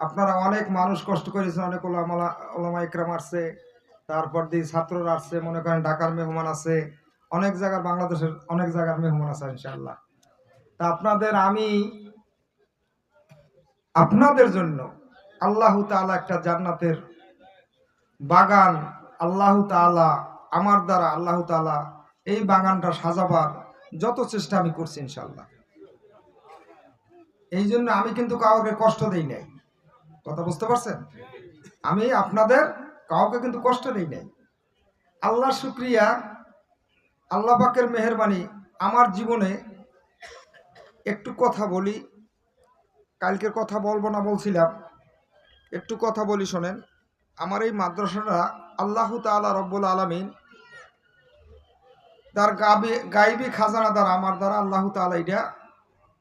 আপনারা অনেক মানুষ কষ্ট করেছেন, অনেক ওলামা ইকরাম আসছে, তারপর দিয়ে ছাত্ররা আসছে, মনে করেন ঢাকার মেহমান আছে অনেক জায়গার বাংলাদেশের অনেক জায়গার মেহমান আছে ইনশাল্লাহ তা আপনাদের আমি, আপনাদের জন্য আল্লাহ তাআলা একটা জান্নাতের বাগান, আল্লাহ তাআলা আমার দ্বারা আল্লাহ তাআলা এই বাগানটা সাজাবার যত চেষ্টা আমি করছি ইনশাল্লাহ এই জন্য আমি কিন্তু কাউকে কষ্ট দেই নাই। কথা বুঝতে পারছেন? আমি আপনাদের কাউকে কিন্তু কষ্ট দেই নাই। আল্লাহ শুক্রিয়া, আল্লাহ পাকের মেহরবানি, আমার জীবনে একটু কথা বলি, কালকের কথা বলব না বলছিলাম, একটু কথা বলি শোনেন, আমার এই মাদ্রাসাটা আল্লাহ তাআলা রব্বুল আলমিন তার গাবি, গাইবি খাজানা দ্বারা আমার দ্বারা আল্লাহ তাআলা এটা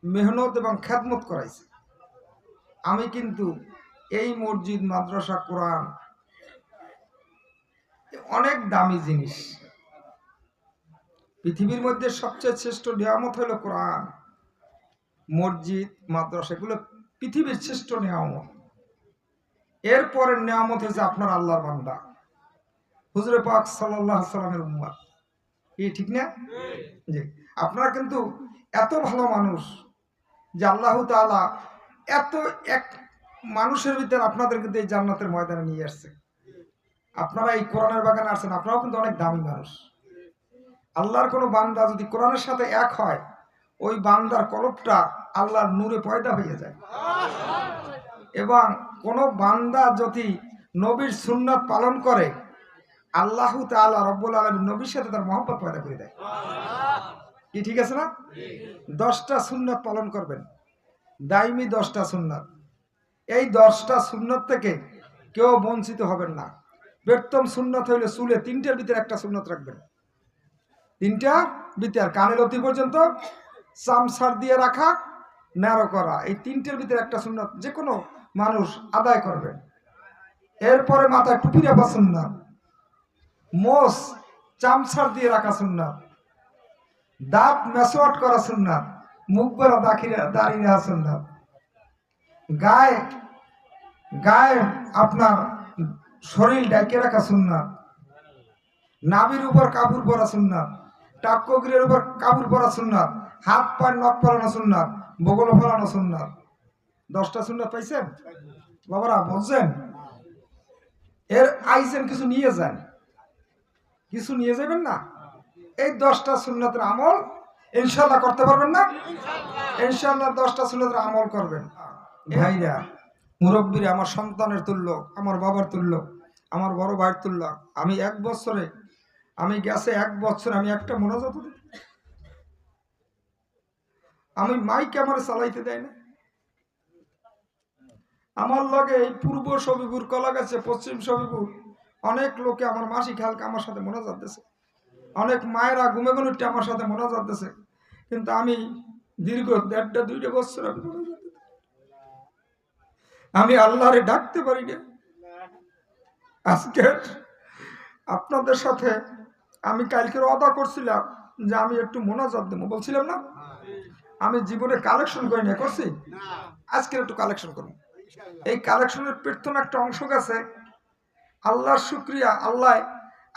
মেহনত এবং খ্যাতমত করাইছে। আমি কিন্তু এই মসজিদ, মাদ্রাসা, কোরআন, অনেক দামি জিনিস। পৃথিবীর মধ্যে সবচেয়ে শ্রেষ্ঠ নিয়ামত হলো কোরআন। মসজিদ, মাদ্রাসা, এগুলো পৃথিবীর শ্রেষ্ঠ নিয়ামত। এরপরের নিয়ামত হয়েছে আপনার আল্লাহর বান্দা। হুজুরে পাক সাল্লাহ সাল্লামের উম্মাদ কি, ঠিক না? জি। আপনারা কিন্তু এত ভালো মানুষ যে আল্লাহ তাআলা এত এক মানুষের ভিতরে আপনাদের কিন্তু এই জান্নাতের ময়দানে নিয়ে আসছে। আপনারা এই কোরআনের বাগানে আসছেন, আপনারাও কিন্তু অনেক দামি মানুষ। আল্লাহর কোনো বান্দা যদি কোরআনের সাথে এক হয়, ওই বান্দার কলপটা আল্লাহর নূরে পয়দা হয়ে যায়। এবং কোনো বান্দা যদি নবীর সুন্নাত পালন করে, আল্লাহ তাআলা রব্বুল আলমী নবীর সাথে তার মহব্বত পয়দা করে দেয়। কি ঠিক আছে না? দশটা সুন্নত পালন করবেন। দায়মি দশটা সুন্নত। এই দশটা সুন্নত থেকে কেউ বঞ্চিত হবেন না। বেতম সুন্নত হইলে চুলে তিনটার ভিতরে একটা সুন্নত রাখবেন। তিনটা ভিতরে কানের অতি পর্যন্ত চামসার দিয়ে রাখা ন্যারো করা, এই তিনটের ভিতরে একটা সুন্নত যে কোনো মানুষ আদায় করবেন এরপরে মাথায় টুপি রাখা সুন্নত, মোষ চামসার দিয়ে রাখা সুন্নত, দাঁত মেসোয়াট করা সুন্নাত, মুখ দাখিরে দাঁড়িয়ে রাখা সুন্নাত গায়ে গায়ে আপনার শরীর ডাইকে রাখা সুন্নাত। নাভির উপর কাপড় পরা সুন্নাত। টাক্কগিরের উপর কাপড় পরা সুন্নাত। হাত, পায়ের নখ পরানো সুন্নাত। বগল ফলানো সুন্নাত। দশটা সুন্নাত পাইছেন? বাবারা, বুঝছেন? এর আইসেন কিছু নিয়ে যান। কিছু নিয়ে যাবেন না? এই দশটা সুন্নতের আমল ইনশাল্লাহ করতে পারবেন না? ইনশাল্লাহ দশটা সুন্নতের আমল করবেন। ভাইরা, মুরব্বীরা আমার সন্তানের তুল্য, আমার বাবার তুল্য, আমার বড় ভাইয়ের তুল্য। আমি এক বছরে, আমি গেছে এক বছর আমি একটা মোনাজাত আমি মাইক আমার চালাইতে দেয় না। আমার লগে এই পূর্ব সবিপুর কলা গেছে পশ্চিম সবিপুর অনেক লোকে আমার মাসি খেয়ালকে আমার সাথে মোনাজাত দিয়েছে অনেক মায়েরা ঘুমে ঘুমে আমার সাথে মোনাজাত দিয়েছে কিন্তু আমি দীর্ঘ দেড়টা, দুইটা বছর আমি মোনাজাত আমি আল্লাহরে ডাকতে পারি না। আজকে আপনাদের সাথে আমি কালকে অদা করছিলাম যে আমি একটু মোনাজাত দেবো। বলছিলাম না? আমি জীবনে কালেকশন করি না করছি? আজকে একটু কালেকশন করব। এই কালেকশনের পেছনে একটা অংশ গেছে। আল্লাহর শুক্রিয়া, আল্লাহ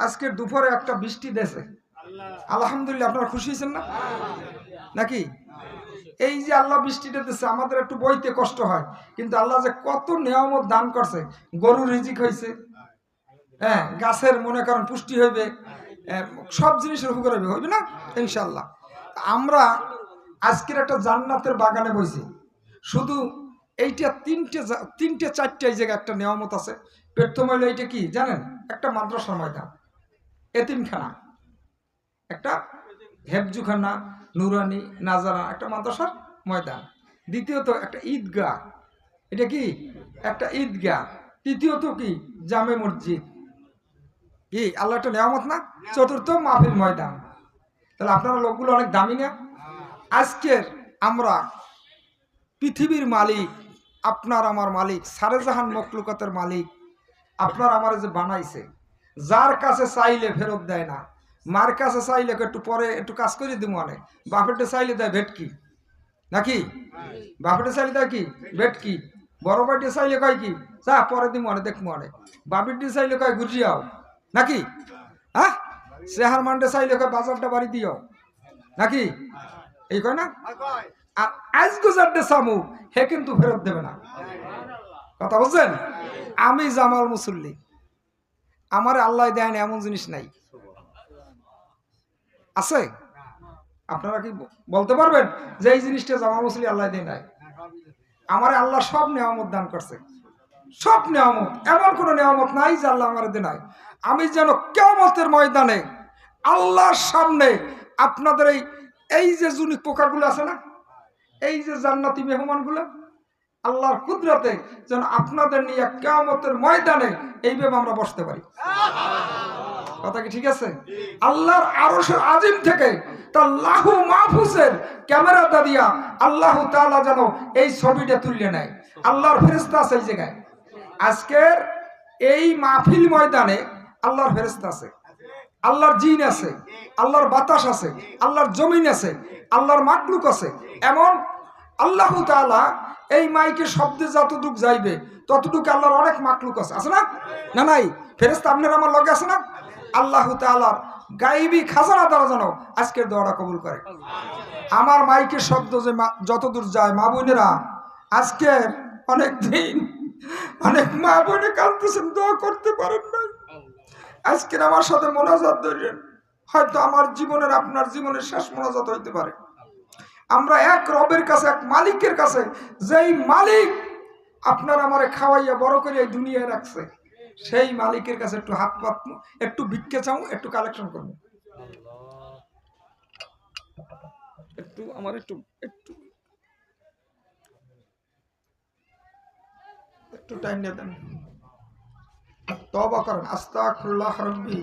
আজকে দুপুরে একটা বৃষ্টি দেশে আলহামদুলিল্লাহ, আপনারা খুশি হয়েছেন না? নাকি? এই যে আল্লাহ বৃষ্টিটা দিচ্ছে আমাদের একটু বইতে কষ্ট হয়। কিন্তু আল্লাহ যে কত নিয়ামত দান করছে, গরুর রিজিক হয়েছে হ্যাঁ গাছের মনে করেন পুষ্টি হইবে সব জিনিসের উপকার হইবে হইবে না? ইনশাল্লাহ আমরা আজকের একটা জান্নাতের বাগানে বইছি। শুধু এইটা তিনটে তিনটে চারটে এই জায়গায় একটা নিয়ামত আছে। প্রথম হইল এইটা কি, জানেন? একটা মাদ্রাসার ময়দান, এতিমখানা। একটা হেফজুখানা, নুরানি, নাজারা একটা মাদ্রাসার ময়দান। দ্বিতীয়ত একটা ঈদগাহ। এটা কি? একটা ঈদগাহ। তৃতীয়ত কি? জামে মসজিদ। কি আল্লাহ একটা নেয়ামত না? চতুর্থ মাহফিল ময়দান। তাহলে আপনারা লোকগুলো অনেক দামি না? আজকের আমরা পৃথিবীর মালিক, আপনার আমার মালিক, সারেজাহান মকলুকতের মালিক, আপনার আমার যে বানাইছে, যার কাছে চাইলে ফেরত দেয় না মার কাছে চাইলে একটু পরে একটু কাজ করে দিব অনেক বাপেরটা চাইলে দেয় ভেটকি। নাকি? বাপেরটা চাইলে দেয় কি? ভেটকি। বড় বাড়িটি চাইলে কয় কি? যা পরে দিব মনে দেখ মনে বাবিরটি চাইলে কয় ঘুরিয়াও নাকি? হ্যাঁ? চেহার মান্ডে চাইলে কয় বাজারটা বাড়ি দিও। নাকি? এই কয় না? আর আজ গুজারটে সামু হে কিন্তু ফেরত দেবে না। কথা বলছেন? আমি জামাল মুসল্লি। আমার আল্লাহ দেয়নি এমন জিনিস নাই। আছে? আপনারা কি বলতে পারবেন যে এই জিনিসটা জামাল মুসলি আল্লাহ দেয় নাই? আমার আল্লাহ সব নেয়ামত দান করছে। সব নেয়ামত। এমন কোনো নেয়ামত নাই যে আল্লাহ আমার দেয় নাই। আমি যেন কেমতের ময়দানে আল্লাহর সামনে আপনাদের এই এই যে জুনি পোকাগুলো আছে না, এই যে জান্নাতি মেহমানগুলো, আল্লাহর কুদরতে যেন আপনাদের নিয়ে কেমতের ময়দানে এইভাবে আমরা বসতে পারি। কথা কি ঠিক আছে? আল্লাহর আরশের আজিম থেকে তার লাহু মাহফুজের ক্যামেরা দিয়া আল্লাহ তাআলা যেন এই ছবিটা তুলে নেয়। আল্লাহর ফেরেশতা আছে এই জায়গায়। আজকের এই মাহফিল ময়দানে আল্লাহর ফেরেশতা আছে। আল্লাহর জিন আছে, আল্লাহর বাতাস আছে, আল্লাহর জমিন আছে, আল্লাহর মাকলুক আছে। এমন আল্লাহ তাআলা এই মাইকে শব্দে যতটুক যাইবে, ততটুকু আল্লাহর অনেক মাকলুক আছে। আছে না? না নাই? ফেরেস্তা আপনার আমার লগে আছে না? আল্লাহ তাআলার গাইবি খাজানা দ্বারা যেন আজকের দোয়াটা কবুল করে। আমার মাইকের শব্দ যে যতদূর যায়, মা বোনেরা আজকের অনেক দিন অনেক মা বোনে কাঁদতেছেন, দোয়া করতে পারেন না আজকের আমার সাথে মোনাজাত ধরেন হয়তো আমার জীবনের, আপনার জীবনের শেষ মোনাজাত হইতে পারে। আমরা এক রবের কাছে, এক মালিকের কাছে, যেই মালিক আপনার আমারে খাওয়াইয়া বড় করে এই দুনিয়ায় রাখছে সেই মালিকের কাছে একটু হাত পাত একটু ভিক্ষে চাও, একটু কালেকশন করব একটু আমার একটু একটু। একটু টাইম নিয়ে দেন। তবা করেন। আস্তাগফিরুল্লাহ রাব্বি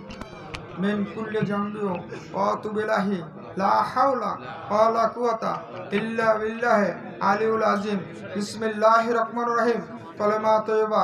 মিন কুল্লি জামবি ওয়া আতুবু ইলাহি লা হাওলা ওয়া লা কুওয়াতা ইল্লা বিল্লাহ আলিউল আযীম বিসমিল্লাহির রহমানির রহিম। কালেমা তয়্যিবা